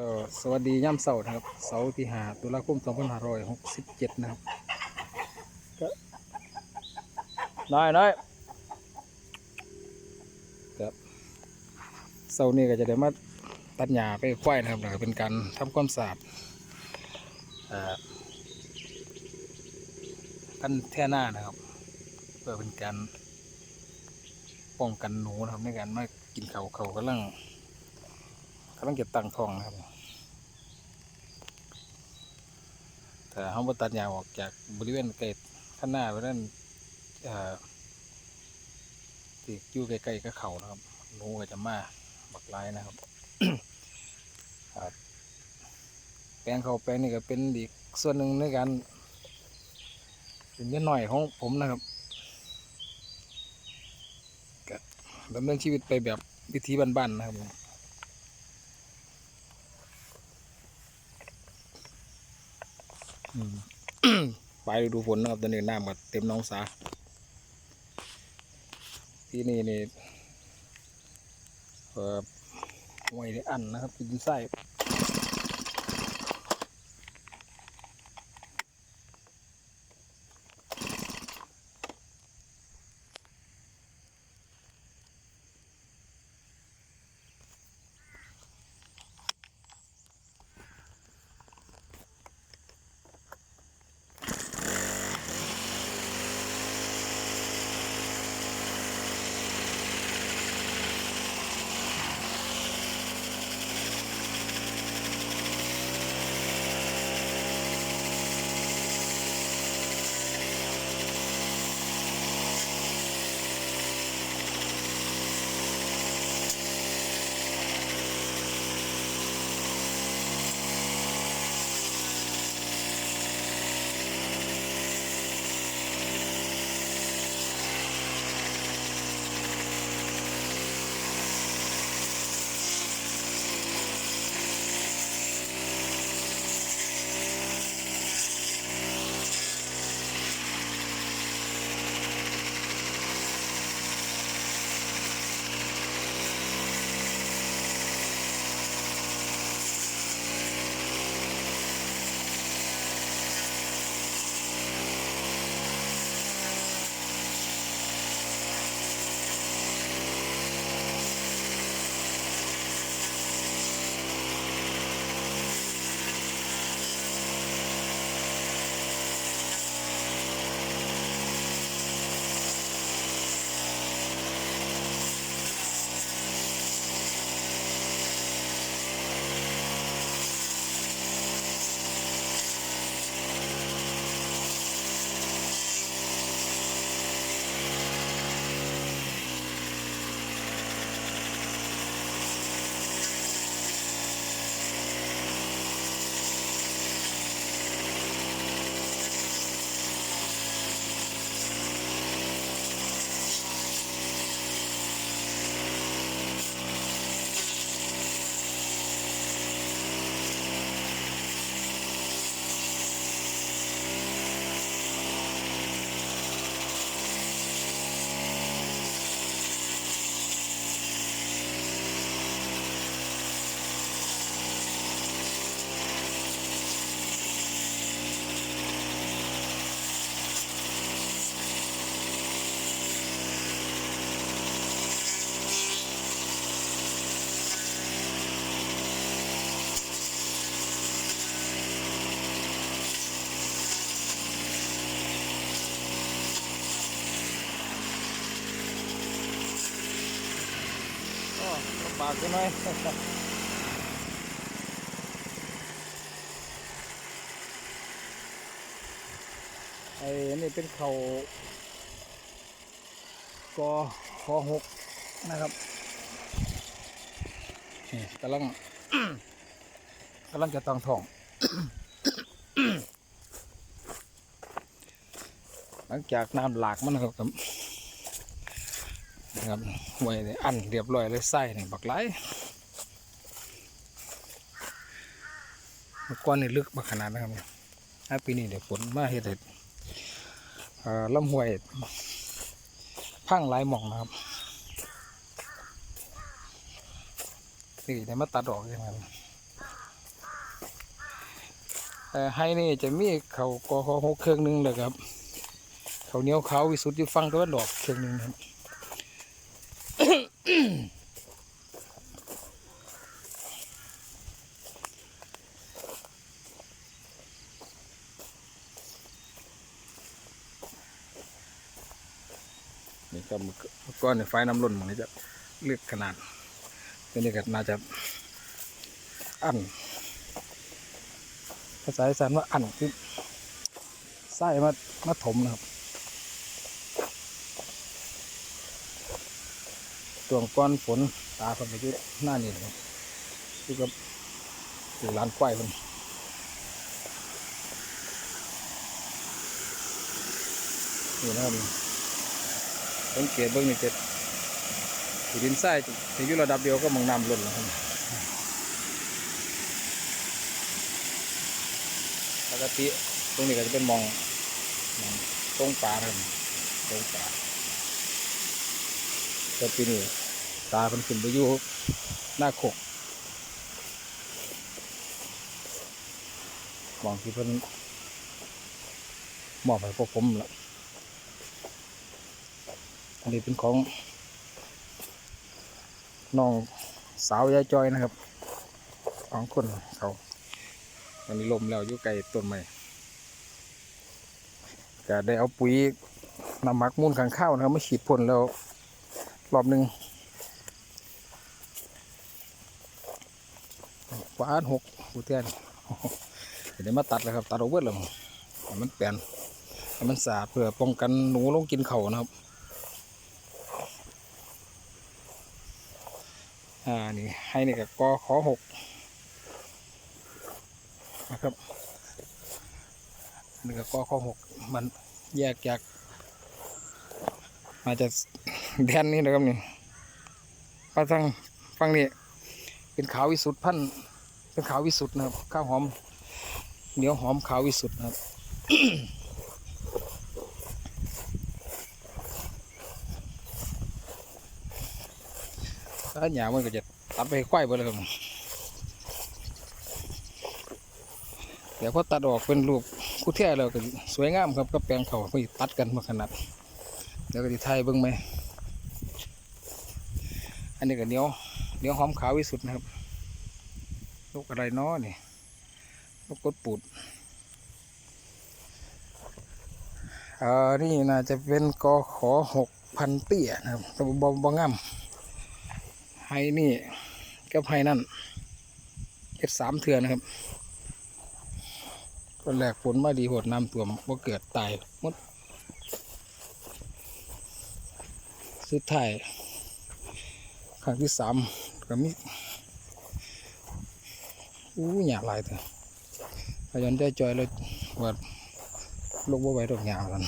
ก็สวัสดีย่ำเสาร์นะครับ เสาร์ที่หาตุลาคม2567นะครับก็น้อยน้อยครับเสาร์นี้ก็จะได้มาตัดหญ้าไปควายนะครับเป็นการทำความสะอาดกันแท่หน้านะครับ เพื่อเป็นการป้องกันหนูนะครับในการมากินเขาเขากำลังกำลังจะตั้งทองนะครับ ถ้าเขาบ่ตัดยางออกจากบริเวณใกล้ข้างหน้าเพราะนั้นเอ่อที่อยู่ใกล้ๆกับเขานะครับหนูก็จะมาบักไลายนะครับแปลงเขาแปลงนี่ก็เป็นอีกส่วนหนึ่งในการเป็นเงินหน่อยของผมนะครับดำเนินชีวิตไปแบบวิธีบ้านๆนะครับผม อืม ปลายฤดูฝนนะครับตอนนี้น้ำก็เต็มน้องสา ที่นี่นี่เอ่อไว้ได้อันนะครับเป็นไส้ ก็ลำบากจังหน่อยไอ้นี่เป็นเขากอคอหกนะครับนี่กำลังกำลังจะตั้งท้อง หลังจากน้ำหลากมันนะครับครับ นะครับไว้อันเรียบร้อยเลยไส้นี่บักไหลก่อนนี่ลึกบักขนาดนะครับถ้าปีนี้เดี๋ยวฝนมาเฮ็ดให้เอ่อลำห้วยพังหลายหม่องนะครับนี่ได้มาตัดออกยังไงเอ่อให้นี่จะมีเขากอหกเครื่องนึงเลยครับเขาเนียวเขาวิสุทธิ์อยู่ฟังตะวันออกเครื่องนึงครับ นี่ก็มือก่อนเนี่ยไฟน้ำล้นมันนี้จะเลือกขนาดตัวนี้ก็น่าจะอันภาษาอีสานว่าอันคือไส้มามาถมนะครับ ช่วงก้อนฝนตาคนไปที่หน้านี่นะครับที่กับอยู่ร้านควายคนนี่นะครับสังเกตเบิ่งนี่เจ็ดดินทรายที่อยู่ระดับเดียวก็มองน้ำล้นแล้วครับปกติตรงนี้ก็จะเป็นมองมองตรงป่าครับตรงป่า แต่ปีนี้ตาเพิ่นขึ้นไปอยู่หน้าโคกหมองที่เพิ่นมอบให้พวกผมละอันนี้เป็นของน้องสาวยายจอยนะครับสองคนเขาอันนี้ลมแล้วอยู่ไกลต้นไม้ก็ได้เอาปุ๋ยนำมักมูลขังข้าวนะครับมาฉีดพ่นแล้ว รอบหนึ่งหวานหกกูเทียนเดี๋ยวมาตัดแล้วครับ ตัดเอาเบิดแล้วให้มันเปลี่ยนมันสะอาดเพื่อป้องกันหนูลงกินเข่านะครับ อ่า นี่ ให้นี่กับกอขอหกนะครับนี่กับกอขอหกมันแยกจากมาจาก แดนนี้นะครับนี่ฟังทางฟังนี่เป็นขาววิสุทธ์พันเป็นขาววิสุทธ์นะครับ ข้าวหอมเหนียวหอมขาววิสุทธ์นะครับถ้าหยามันก็จะตัดไปควายไปเลยครับเดี๋ยวพอตัดออกเป็นรูปคู่แท้แล้วก็สวยงามครับก็แปลงเขาไปตัดกันมาขนาดเดี๋ยวก็ดีไทยเบิ้งไหม นนี้ก็เหนียวเหนียวหอมขาวที่สุดนะครับ ลูกอะไรเนาะนี่ลูกกดปูดเอ่านี่น่าจะเป็นกอขอหกพันเตี้ยนะครับแตบบบงามไฮนี่กับไฮนั่นเฮ็ดสามเทือนะครับตอนแรกฝนมาดีโหดน้ำท่วมว่าเกิดตายมดสุดท้าย ครั้งที่สามก็มีอู้หยาหลายเถอะพยันได้จอยเลยว่าลูกว่าไหว้ดอกหยากัน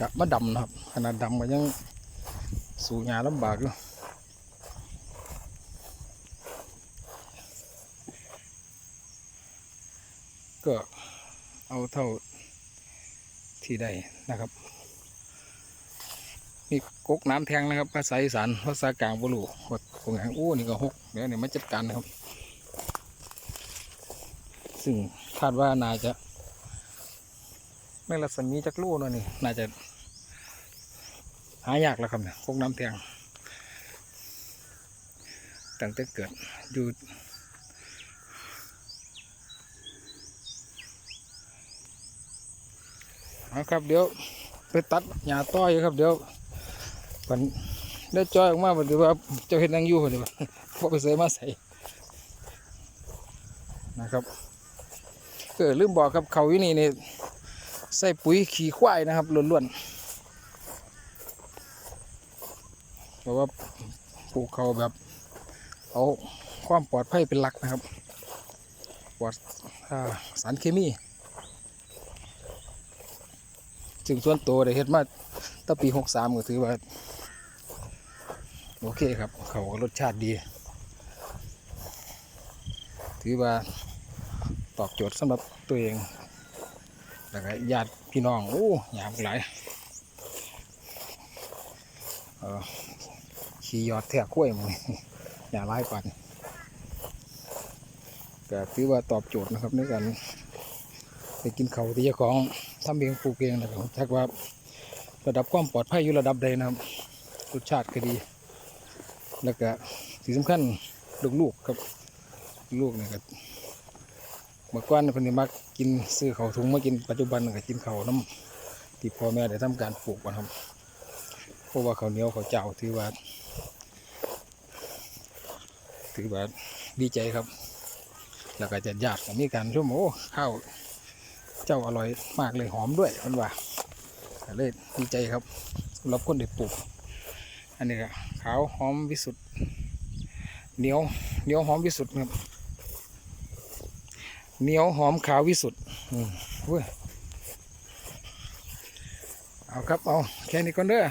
กะมาดำนะครับขนาดดำก็ยังสูงยาลำบากอยู่ก็เอาเท่าที่ได้นะครับ นี่กกน้ำแทงนะครับภาษาอีสานภาษากลางบรูหดคงแหงอู้นี่ก็หกเดี๋ยวนี่มาจัดการนะครับ ซึ่งคาดว่าน่าจะไม่รัศมีจักลูกนั่นนี่น่าจะ หายากแล้วครับเนี่ยพวกน้ำแทงตั้งแต่เกิดอยู่เอาครับเดี๋ยวไปตัดหญ้าต้อยครับเดี๋ยว มันได้จอยออกมาเดี๋ยวว่าเจ้าเห็นนางอยู่เดียวว่าพอไปใส่มาใส่นะครับเออลืมบอกครับเขาอยู่นี่นี่ใส่ปุ๋ยขี้ควายนะครับล้วนๆเพราะว่าปลูกเขาแบบเอาความปลอดภัยเป็นหลักนะครับปลอดสารเคมีจึงส่วนตัวได้เฮ็ดมาตั้งปีหกสามก็ถือว่า โอเคครับเขาก็รสชาติดี ถือว่าตอบโจทย์สำหรับตัวเองแล้วก็ญาติพี่น้องโอ้หยามหลายขี่ยอดแทกกล้วยมึงอย่าไล่ปันก็ถือว่าตอบโจทย์นะครับในการไปกินเขาที่เจ้าของทำเองปลูกเองนะครับชักว่าระดับความปลอดภัยอยู่ระดับใดนะครับรสชาติก็ดี แล้วก็ที่งสำคัญลูกๆครับลูกนี่ก็เมื่อก่อนเพิ่นสิมักกินซื้อเขาวถุงมากินปัจจุบันก็กินเขาวน้ำที่พ่อแม่ได้ทำการปลูกนะครับเพราะว่าข้าวเหนียวข้าวเจ้าถือว่าถือว่าดีใจครับ แล้วก็จะญาติมีการชมโอ้ข้าวเจ้าอร่อยมากเลยหอมด้วยมันว่าเลยดีใจครับสำหรับคนได้ปลูก อันนี้ก็ขาวหอมวิสุทธ์เหนียวเหนียวหอมวิสุทธ์ครับเหนียวหอมขาววิสุทธ์อืมเว้ยเอาครับเอาแค่นี้ก่อนเด้อ